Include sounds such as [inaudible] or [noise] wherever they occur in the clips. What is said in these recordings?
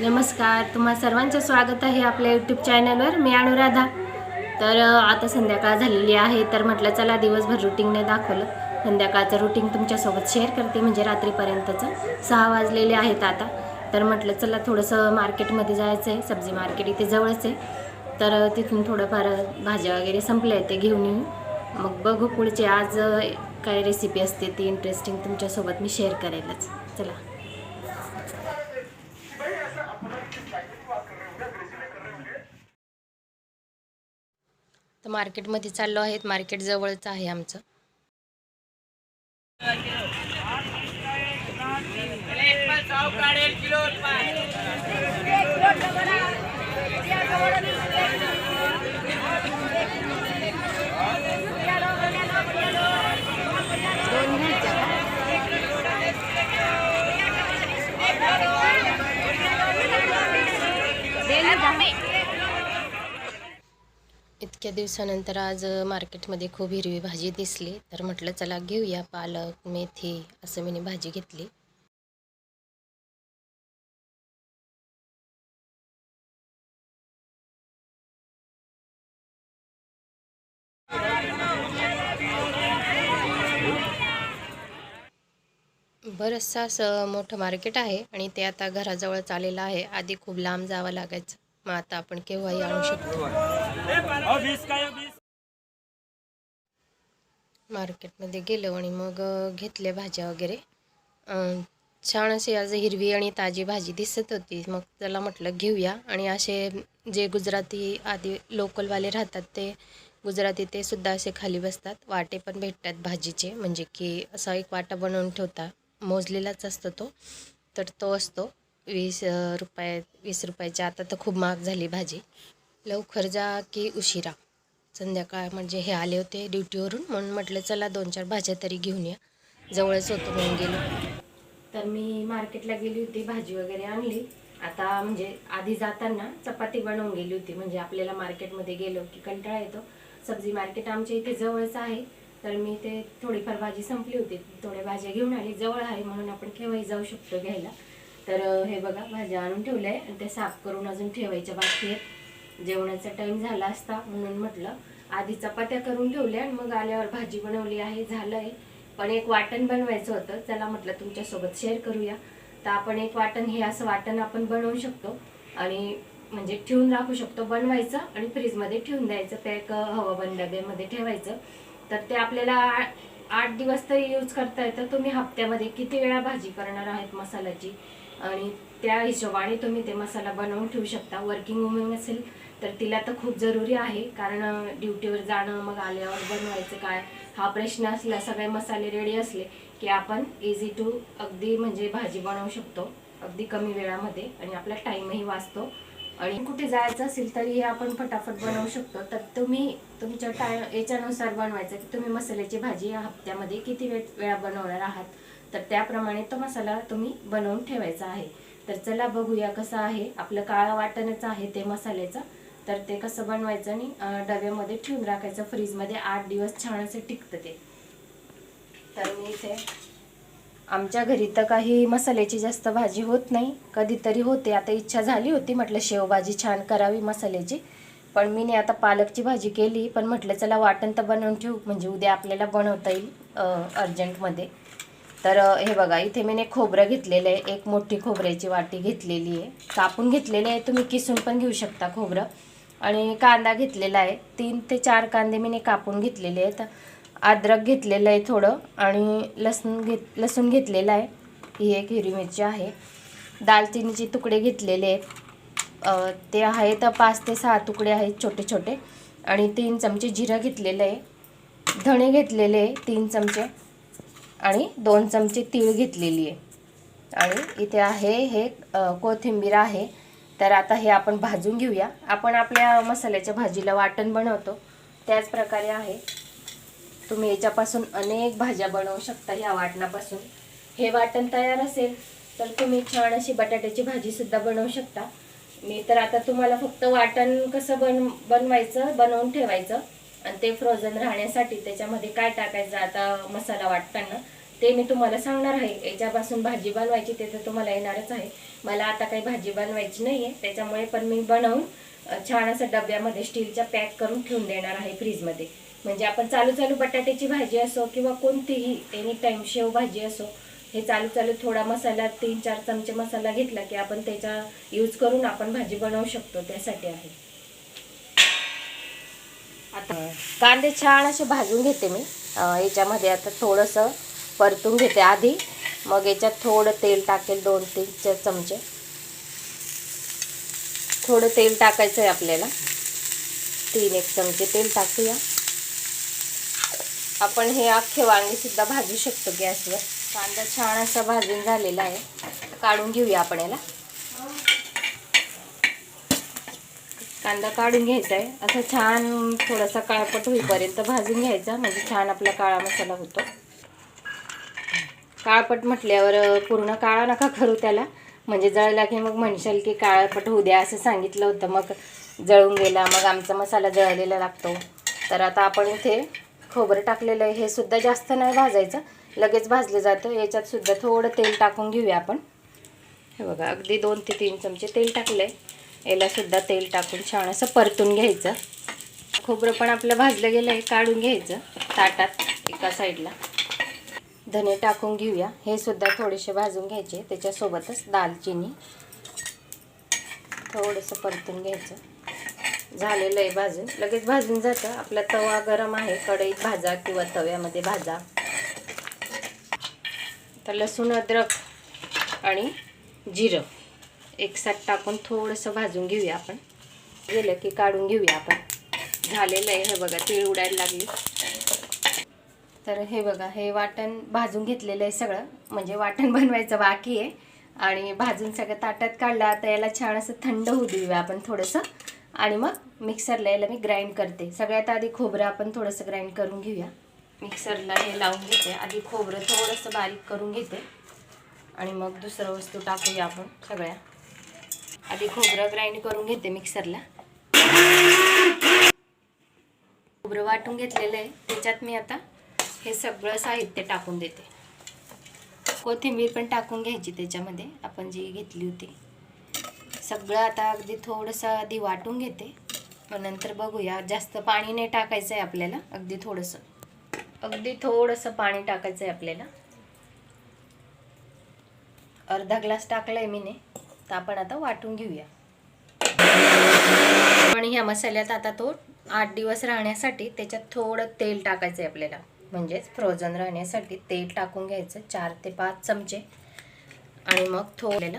नमस्कार तुम्हा सर्वांचं स्वागत आहे आपल्या यूट्यूब चॅनलवर मी अनुराधा. तर आता संध्याकाळ झालेली आहे तर म्हटलं चला दिवसभर रुटीनने दाखवलं. संध्याकाळचं रुटीन तुमच्यासोबत शेअर करते म्हणजे रात्रीपर्यंतचं. सहा वाजलेले आहेत आता. तर म्हटलं चला थोडंसं मार्केटमध्ये जायचं आहे सब्जी मार्केट इथे जवळच आहे. तर तिथून थोडंफार भाज्या वगैरे संपल्या आहेत ते घेऊन येऊ. मग बघू पुढचे आज काय रेसिपी असते ती इंटरेस्टिंग तुमच्यासोबत मी शेअर करेलच. चला. मार्केटमध्ये चाललो आहेत. मार्केट जवळच आहे आमचं. इतक्या दिवसानंतर आज मार्केटमध्ये खूप हिरवी भाजी दिसली. तर म्हटलं चला घेऊया पालक मेथी असं मी भाजी घेतली. बरंचसं असं मोठं मार्केट आहे आणि ते आता घराजवळच आलेलं आहे. आधी खूप लांब जावं लागायचं. मग आता आपण केव्हाही आणू शकतो. मार्केटमध्ये गेलो आणि मग घेतल्या भाज्या वगैरे. छान अशी आज हिरवी आणि ताजी भाजी दिसत होती. मग त्याला म्हटलं घेऊया. आणि असे जे गुजराती आधी लोकलवाले राहतात ते गुजराती ते सुद्धा असे खाली बसतात. वाटे पण भेटतात भाजीचे. म्हणजे की असा एक वाटा बनवून ठेवता. मोजलेलाच असतो तो. तर तो असतो. वीस रुपये वीस रुपयाची आता तर खूप महाग झाली भाजी. लवकर जा की उशिरा. संध्याकाळ म्हणजे हे आले होते ड्युटीवरून म्हणून म्हटलं चला दोन चार भाज्या तरी घेऊन या. जवळच होतं म्हणून गेलो. तर मी मार्केटला गेली होती भाजी वगैरे आणली. आता म्हणजे आधी जाताना चपाती बनवून गेली होती. म्हणजे आपल्याला मार्केटमध्ये गेलो की कंटाळा येतो. सब्जी मार्केट आमच्या इथे जवळच आहे. तर मी ते थोडीफार भाजी संपली होती. थोड्या भाज्या घेऊन आली. जवळ आहे म्हणून आपण केव्हाही जाऊ शकतो घ्यायला. तर हे बघा भाज्या आणून ठेवल्या आहे आणि ते साफ करून अजून ठेवायच्या बाकी आहेत. जेवणाचा टाइम झाला असता म्हणून म्हटलं आधी चपात्या करून ठेवल्या आणि मग आल्यावर भाजी बनवली आहे झालं आहे पण एक वाटण बनवायचं होतं. चला म्हटलं तुमच्यासोबत शेअर करूया. तर आपण एक वाटण हे असं वाटण आपण बनवू शकतो. आणि म्हणजे ठेवून राखू शकतो बनवायचं आणि फ्रीजमध्ये ठेवून द्यायचं. पॅक हवाबंद डब्यामध्ये ठेवायचं. तर ते आपल्याला आठ दिवस तरी यूज करता येतं. तुम्ही हप्त्यामध्ये किती वेळा भाजी करणार आहेत मसाल्याची? आणि त्या हिशोबाने तुम्ही ते मसाला बनवून ठेवू शकता. वर्किंग वुमन असेल तर तिला तर खूप जरुरी आहे. कारण ड्युटीवर जाणं मग आल्यावर बनवायचं काय? हा प्रश्न असला सगळे मसाले रेडी असले की आपण इझी टू अगदी म्हणजे भाजी बनवू शकतो. अगदी कमी वेळामध्ये आणि आपला टाईमही वाचतो. आणि कुठे जायचं असेल तरी हे आपण फटाफट बनवू शकतो. तर तुम्ही तुमच्या टाय याच्यानुसार बनवायचं की तुम्ही मसाल्याची भाजी या हप्त्यामध्ये किती वेळ वेळा बनवणार आहात? तर त्याप्रमाणे तो मसाला तुम्ही बनवून ठेवायचा आहे. तर चला बघूया कसं आहे. आपलं काळा वाटणच आहे ते मसाल्याचं. तर ते कसं बनवायचं आणि डब्यामध्ये ठेवून राखायचं. फ्रीजमध्ये आठ दिवस छान असं टिकतं ते. तर मी इथे आमच्या घरी तर काही मसाल्याची जास्त भाजी होत नाही. कधीतरी होते. आता इच्छा झाली होती. म्हटलं शेवभाजी छान करावी मसाल्याची. पण मी आता पालकची भाजी केली. पण म्हटलं चला वाटण तर बनवून ठेवू. म्हणजे उद्या आपल्याला बनवता येईल अर्जंटमध्ये. तर हे बघा इथे मी खोबरं घेतलेलं आहे. एक मोठी खोबऱ्याची वाटी घेतलेली आहे. कापून घेतलेली आहे. तुम्ही किसून पण घेऊ शकता खोबरं. आणि कांदा घेतलेला आहे. तीन ते चार कांदे मी कापून घेतलेले आहेत. अद्रक घेतलेलं आहे थोडं आणि लसूण घेत लसूण घेतलेलं आहे. ही एक हिरवी मिरची आहे. दालचिनीचे तुकडे घेतलेले आहेत. ते आहेत पाच ते सहा तुकडे आहेत छोटे छोटे. आणि तीन चमचे जिरं घेतलेलं आहे. धणे घेतलेले आहे तीन चमचे. आणि दोन चमचे तीळ घेतलेली आहे. आणि इथे आहे हे कोथिंबीर आहे. तर आता हे आपण भाजून घेऊया. आपण आपल्या मसाल्याच्या भाजीला वाटण बनवतो. त्याच प्रकारे आहे. तुम्ही याच्यापासून अनेक भाज्या बनवू शकता ह्या वाटणापासून. हे वाटण तयार असेल तर तुम्ही छान अशी बटाट्याची भाजीसुद्धा बनवू शकता. मी तर आता तुम्हाला फक्त वाटण कसं बन बनवायचं बनवून ठेवायचं आणि ते फ्रोझन राहण्यासाठी त्याच्यामध्ये काय टाकायचं आता मसाला वाटताना ते मी तुम्हाला सांगणार आहे. याच्यापासून भाजी बनवायची ते तर तुम्हाला येणारच आहे. मला आता काही भाजी बनवायची नाही आहे त्याच्यामुळे पण मी बनवून छान असं डब्यामध्ये स्टीलच्या पॅक करून ठेवून देणार आहे फ्रीजमध्ये. म्हणजे आपण चालू चालू बटाट्याची भाजी असो किंवा कोणतीही एनी टाईम शेव भाजी असो हे चालू चालू थोडा मसाला तीन चार चमचे मसाला घेतला की आपण त्याचा यूज करून आपण भाजी बनवू शकतो त्यासाठी आहे. आता कांदे छान असे भाजून घेते मी. याच्यामध्ये आता थोडंसं परतून घेते आधी. मग याच्यात थोडं तेल टाकेल दोन तीन चार चमचे. थोडं तेल टाकायचं आहे आपल्याला. तीन एक चमचे तेल टाकूया. आपण हे अख्खे वांगेसुद्धा भाजू शकतो गॅसवर. कांदा छान असा भाजून झालेला आहे. काढून घेऊया आपण याला. कांदा काढून घ्यायचा आहे. असं छान थोडासा काळपट होईपर्यंत भाजून घ्यायचा. म्हणजे छान आपला काळा मसाला होतो. काळपट म्हटल्यावर पूर्ण काळा नका करू त्याला. म्हणजे जळला की मग म्हणशाल की काळपट होऊ द्या असं सांगितलं होतं. मग जळून गेला मग आमचा मसाला जळलेला लागतो. तर आता आपण इथे खोबरं टाकलेलं आहे. हे सुद्धा जास्त नाही भाजायचं लगेच भाजलं जातं. याच्यात सुद्धा थोडं तेल टाकून घेऊया आपण. हे बघा अगदी दोन ते तीन चमचे तेल टाकलं आहे यालासुद्धा तेल टाकून छान असं परतून घ्यायचं. खोबरं पण आपलं भाजलं गेलं आहे काढून घ्यायचं ताटात एका साईडला धने टाकून घेऊया. हे सुद्धा थोडेसे भाजून घ्यायचे. त्याच्यासोबतच दालचिनी थोडंसं परतून घ्यायचं. झालेलं आहे भाजून. लगेच भाजून जातं. आपला तवा गरम आहे. कढईत भाजा किंवा तव्यामध्ये भाजा. तर लसूण अद्रक आणि जिरं एकसाथ टाकून थोडंसं भाजून घेऊया आपण. गेलं की काढून घेऊया आपण. झालेलं आहे. हे बघा तीळ उडायला लागली. तर हे बघा हे वाटण भाजून घेतलेलं आहे सगळं. म्हणजे वाटण [laughs] बनवायचं बाकी आहे. आणि भाजून सगळं ताटात काढलं आता याला छान असं थंड होऊ देऊया आपण थोडंसं. आणि मग मिक्सरला याला मी ग्राइंड करते. सगळ्यात आधी खोबरं आपण थोडंसं ग्राइंड करून घेऊया. मिक्सरला हे लावून घेते. आधी खोबरं थोडंसं बारीक करून घेते. आणि मग दुसरं वस्तू टाकूया आपण सगळ्या. आधी खोबरं ग्राइंड करून घेते मिक्सरला. खोबरं वाटून घेतलेलं आहे. त्याच्यात मी आता हे सगळं साहित्य टाकून देते. कोथिंबीर पण टाकून घ्यायची त्याच्यामध्ये. आपण जी घेतली होती. सगळं आता अगदी थोडंसं आधी वाटून घेते. मग नंतर बघूया. जास्त पाणी नाही टाकायचं आहे आपल्याला. अगदी थोडंसं. अगदी थोडंसं पाणी टाकायचं आहे आपल्याला. अर्धा ग्लास टाकला आहे मीने. तर आपण आता वाटून घेऊया. पण ह्या मसाल्यात आता तो आठ दिवस राहण्यासाठी त्याच्यात थोडं तेल टाकायचं आहे आपल्याला. म्हणजेच फ्रोझन राहण्यासाठी तेल टाकून घ्यायचं चार ते पाच चमचे. आणि मग थोडलेलं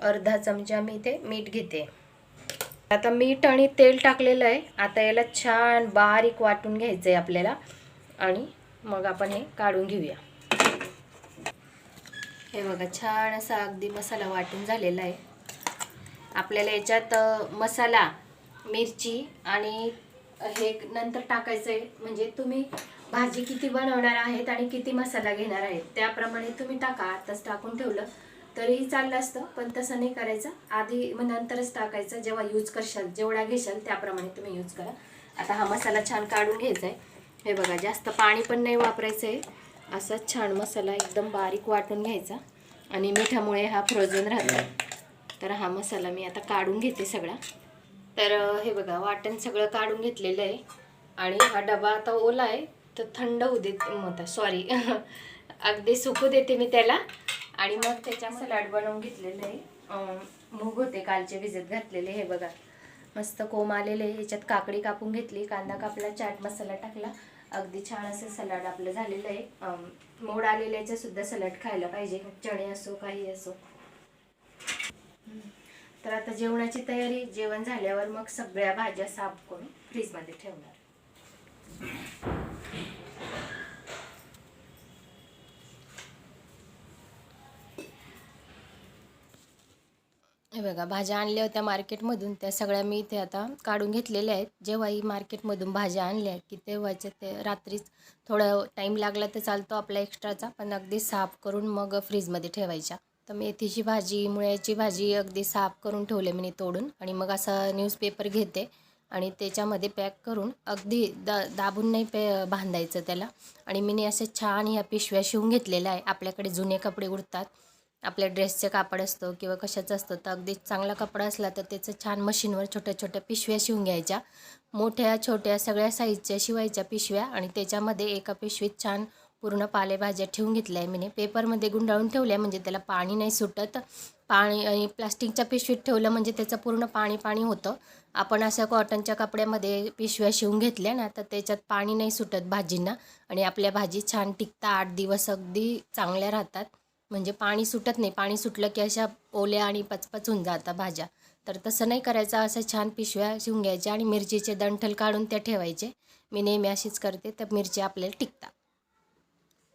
अर्धा चमचा मी ते मीठ घेते. आता मीठ आणि तेल टाकलेलं आहे. आता याला छान बारीक वाटून घ्यायचं आहे आपल्याला. आणि मग आपण हे काढून घेऊया. हे बघा छान असा अगदी मसाला वाटून झालेला आहे. आपल्याला याच्यात मसाला मिरची आणि हे नंतर टाकायचं आहे म्हणजे तुम्ही भाजी किती बनवणार आहेत आणि किती मसाला घेणार आहेत त्याप्रमाणे तुम्ही टाका. आताच टाकून ठेवलं तरीही चाललं असतं पण तसं नाही करायचं. आधी मग नंतरच टाकायचं जेव्हा यूज करशाल जेवढा घेशाल त्याप्रमाणे तुम्ही यूज करा. आता हा मसाला छान काढून घ्यायचा आहे हे बघा जास्त पाणी पण नाही वापरायचं आहे असा छान मसाला एकदम बारीक वाटून घ्यायचा. आणि मिठामुळे हा फ्रोझन राहतो तर हा मसाला मी आता काढून घेते सगळा. तर हे बघा वाटण सगळं काढून घेतलेलं आहे. आणि हा डबा आता ओला आहे तर थंड होऊ देत मग सॉरी [laughs] अगदी सुकू देते मी त्याला. आणि मग त्याच्या सलाड बनवून घेतलेलं आहे. मूग होते कालचे भिजत घातलेले हे बघा. मस्त कोंब आलेले आहे. याच्यात काकडी कापून घेतली कांदा कापला चाट मसाला टाकला. अगदी छान असं सलाड आपलं झालेलं आहे. मोड आलेल्याचं सुद्धा सलाड खायला पाहिजे चणे असो काही असो. तर आता जेवणाची तयारी जेवण झाल्यावर मग सगळ्या भाज्या साफ करून फ्रीजमध्ये ठेवणार. हे बघा भाज्या आणल्या होत्या मार्केटमधून. त्या सगळ्या मी इथे आता काढून घेतलेल्या आहेत. जेव्हाही मार्केटमधून भाज्या आणल्या की तेव्हाच्या ते रात्रीच थोडा टाईम लागला तर चालतो आपला एक्स्ट्राचा पण अगदी साफ करून मग फ्रीजमध्ये ठेवायच्या. तर मेथीची भाजी मुळ्याची भाजी अगदी साफ करून ठेवले मी तोडून आणि मग असा न्यूजपेपर घेते आणि त्याच्यामध्ये पॅक करून अगदी दा दाबून नाही पे बांधायचं त्याला. आणि मी असे छान ह्या पिशव्या शिवून घेतलेल्या आहे. आपल्याकडे जुने कपडे उडतात आपल्या ड्रेसचे कापड असतो किंवा कशाचं असतं तर अगदी चांगला कपडा असला तर त्याचं छान मशीनवर छोट्या छोट्या पिशव्या शिवून घ्यायच्या. मोठ्या छोट्या सगळ्या साईजच्या शिवायच्या पिशव्या आणि त्याच्यामध्ये एका पिशवीत छान पूर्ण पालेभाज्या ठेवून घेतल्या आहे मी पेपरमध्ये गुंडाळून ठेवल्या म्हणजे त्याला पाणी नाही सुटत. पाणी आणि प्लास्टिकच्या पिशवीत ठेवलं म्हणजे त्याचं पूर्ण पाणी पाणी होतं. आपण असं कॉटनच्या कपड्यामध्ये पिशव्या शिवून घेतल्या ना तर त्याच्यात पाणी नाही सुटत भाजींना. आणि आपल्या भाजी छान टिकता आठ दिवस अगदी चांगल्या राहतात. म्हणजे पाणी सुटत नाही. पाणी सुटलं की अशा ओल्या आणि पचपच होऊन जातात भाज्या. तर तसं नाही करायचं असं छान पिशव्या शिवून घ्यायच्या आणि मिरचीचे दंठल काढून त्या ठेवायचे. मी नेहमी अशीच करते तर मिरची आपल्याला टिकतात.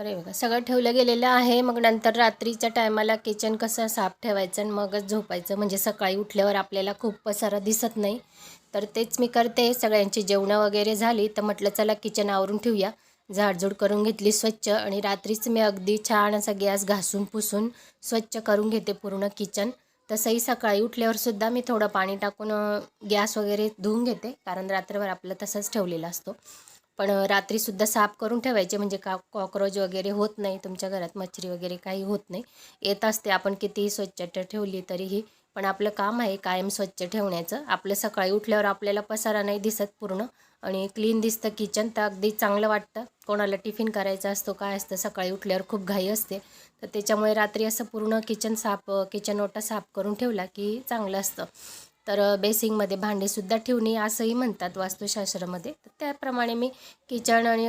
तर हे बघा सगळं ठेवलं गेलेलं आहे. मग नंतर रात्रीच्या टायमाला किचन कसं साफ ठेवायचं आणि मगच झोपायचं. म्हणजे सकाळी उठल्यावर आपल्याला खूप पसारा दिसत नाही. तर तेच मी करते. सगळ्यांची जेवणं वगैरे झाली तर म्हटलं चला किचन आवरून ठेवूया. झाडझूड करून घेतली स्वच्छ आणि रात्रीच मी अगदी छान असा गॅस घासून पुसून स्वच्छ करून घेते पूर्ण किचन तसंही सकाळी उठल्यावर सुद्धा मी थोडं पाणी टाकून गॅस वगैरे धुवून घेते. कारण रात्रभर आपलं तसंच ठेवलेला असतो. पण रात्रीसुद्धा साफ करून ठेवायचे. म्हणजे का कॉक्रोच वगैरे होत नाही तुमच्या घरात मच्छरी वगैरे काही होत नाही. येत असते आपण कितीही स्वच्छता ठेवली तरीही. पण आपलं काम आहे कायम स्वच्छ ठेवण्याचं. आपलं सकाळी उठल्यावर आपल्याला पसारा नाही दिसत पूर्ण. आणि क्लीन दिसतं किचन तर अगदी चांगलं वाटतं. कोणाला टिफिन करायचा असतो काय असतं सकाळी उठल्यावर खूप घाई असते. तर त्याच्यामुळे रात्री असं पूर्ण किचन साफ किचन ओटा साफ करून ठेवला की चांगलं असतं. तर बेसिंगमध्ये भांडेसुद्धा ठेवणे असंही म्हणतात वास्तुशास्त्रामध्ये. तर त्याप्रमाणे मी किचन आणि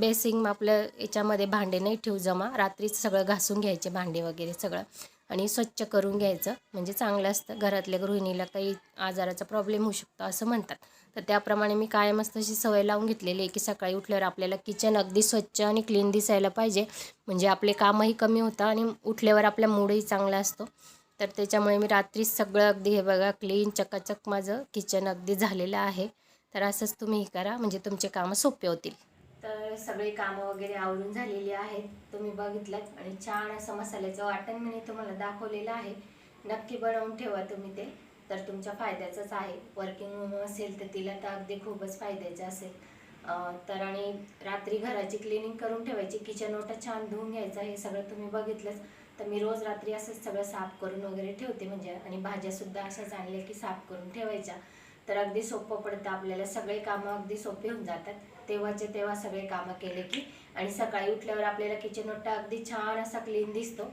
बेसिंग आपल्या याच्यामध्ये भांडे नाही ठेवू जमा. रात्रीच सगळं घासून घ्यायचे भांडे वगैरे सगळं आणि स्वच्छ करून घ्यायचं. म्हणजे चांगलं असतं. घरातल्या गृहिणीला काही आजाराचा प्रॉब्लेम होऊ शकतो असं म्हणतात. तर त्याप्रमाणे मी कायमच तशी सवय लावून घेतलेली आहे की सकाळी उठल्यावर आपल्याला किचन अगदी स्वच्छ आणि क्लीन दिसायला पाहिजे. म्हणजे आपले कामही कमी होतं आणि उठल्यावर आपला मूडही चांगला असतो. तर त्याच्यामुळे मी रात्रीच सगळं अगदी हे बघा क्लीन चकाचक माझं किचन अगदी झालेलं आहे. तर असंच तुम्ही हे करा म्हणजे तुमचे कामं सोपे होतील. तर सगळे कामं वगैरे आवडून झालेली आहेत तुम्ही बघितलं आणि छान असं मसाल्याचं वाटण मी तुम्हाला दाखवलेलं आहे. नक्की बनवून ठेवा तुम्ही ते. तर तुमच्या फायद्याचंच आहे. वर्किंग असेल तर तिला तर अगदी खूपच फायद्याचं असेल. तर आणि रात्री घराची क्लिनिंग करून ठेवायची. किचन ओटा छान धुवून घ्यायचा हे सगळं तुम्ही बघितलंच. तर मी रोज रात्री असंच सगळं साफ करून वगैरे ठेवते म्हणजे आणि भाज्यासुद्धा अशाच आणल्या की साफ करून ठेवायच्या. तर अगदी सोपं पडतं आपल्याला सगळे कामं अगदी सोपे होऊन जातात. तेव्हाचे तेव्हा सगळे कामं केले की आणि सकाळी उठल्यावर आपल्याला किचन ओटा अगदी छान असा क्लीन दिसतो.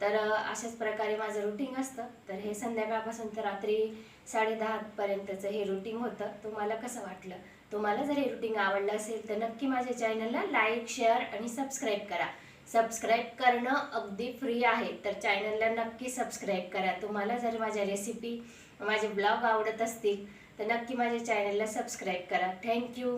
तर अशाच प्रकारे माझं रुटीन असतं. तर हे संध्याकाळपासून तर रात्री साडे दहापर्यंतचं हे रुटीन होतं. तुम्हाला कसं वाटलं? तुम्हाला जर हे रुटीन आवडलं असेल तर नक्की माझ्या चॅनलला लाईक शेअर आणि सबस्क्राईब करा. सबस्क्राईब करणं अगदी फ्री आहे. तर चॅनलला नक्की सबस्क्राईब करा. तुम्हाला जर माझ्या रेसिपी माझे ब्लॉग आवडत असतील तर नक्की माझ्या चॅनलला सबस्क्राईब करा. थँक्यू